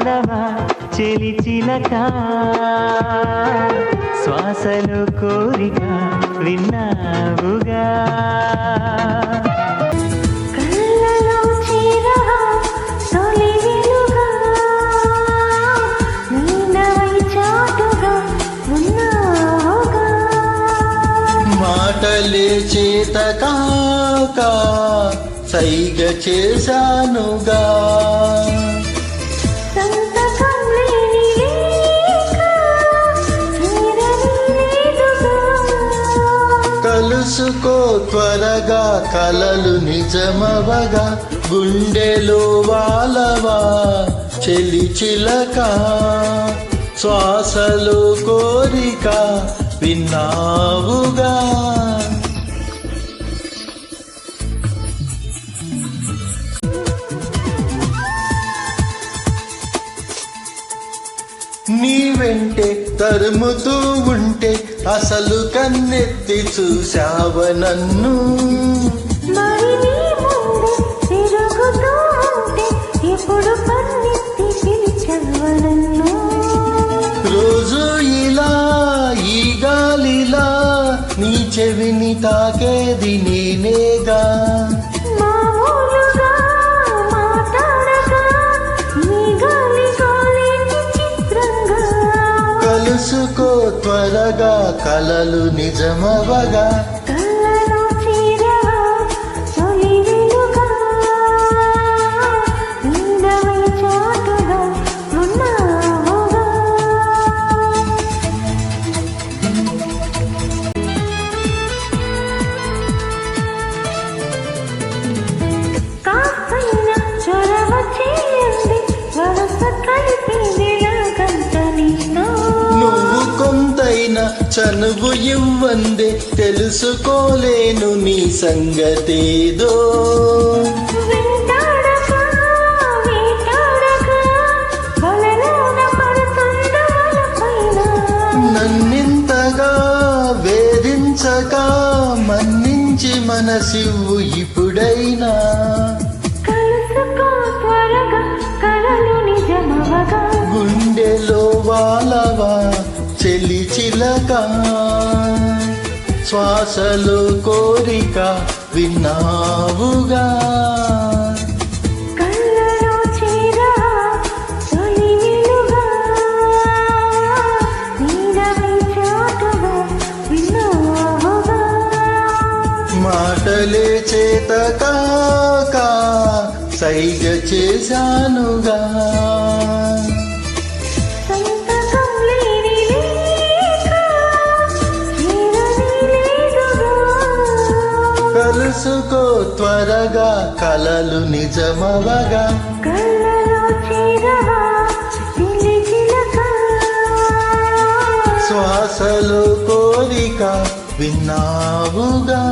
వాలవా చెలి చిలక. శ్వాసలో కోరిక విన్నావుగా. మాటలే చేత కాక సైగ చేశానుగా. తెలుసుకో త్వరగా కలలు నిజమవగా గుండెలో వాలవా చెలిచిలక శ్వాసలో కోరిక విన్నావుగా. నీ వెంటే తరుముతూ ఉంటే అసలు కన్నెత్తి చూశావ నన్ను. రోజు ఇలా ఈ గాలిలా నీ చెవిని తాకేది నేనేగా? తెలుసుకో త్వరగా కలలు నిజమవగా. చనువు ఇవ్వందే తెలుసుకోలేను నీ సంగతేదో. నన్నింతగా వేధించక మన్నించి మనసివ్వు ఇప్పుడైనా చెలి చిలక శ్వాసలో కోరిక విన్నావుగా. మాటలే చేత కాక సైగ చేశానుగా. కలుసుకో త్వరగా కలలు నిజమవగా. శ్వాసలో కోరిక విన్నావుగా.